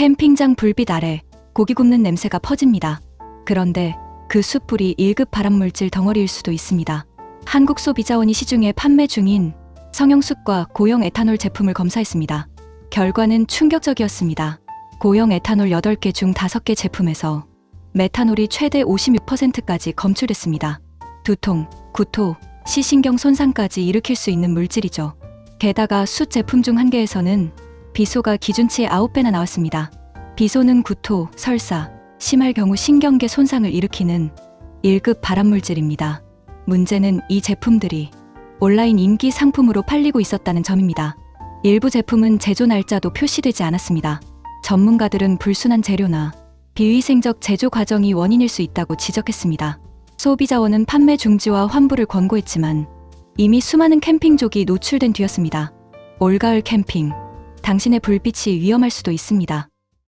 캠핑장 불빛 아래 고기 굽는 냄새가 퍼집니다. 그런데 그 숯불이 1급 발암물질 덩어리일 수도 있습니다. 한국 소비자원이 시중에 판매 중인 성형숯과 고형 에탄올 제품을 검사했습니다. 결과는 충격적이었습니다. 고형 에탄올 8개 중 5개 제품에서 메탄올이 최대 56%까지 검출됐습니다. 두통, 구토, 시신경 손상까지 일으킬 수 있는 물질이죠. 게다가 숯 제품 중 한 개에서는 비소가 기준치의 9배나 나왔습니다. 비소는 구토, 설사, 심할 경우 신경계 손상을 일으키는 1급 발암물질입니다. 문제는 이 제품들이 온라인 인기 상품으로 팔리고 있었다는 점입니다. 일부 제품은 제조 날짜도 표시되지 않았습니다. 전문가들은 불순한 재료나 비위생적 제조 과정이 원인일 수 있다고 지적했습니다. 소비자원은 판매 중지와 환불을 권고했지만 이미 수많은 캠핑족이 노출된 뒤였습니다. 올가을 캠핑. 당신의 불빛이 위험할 수도 있습니다.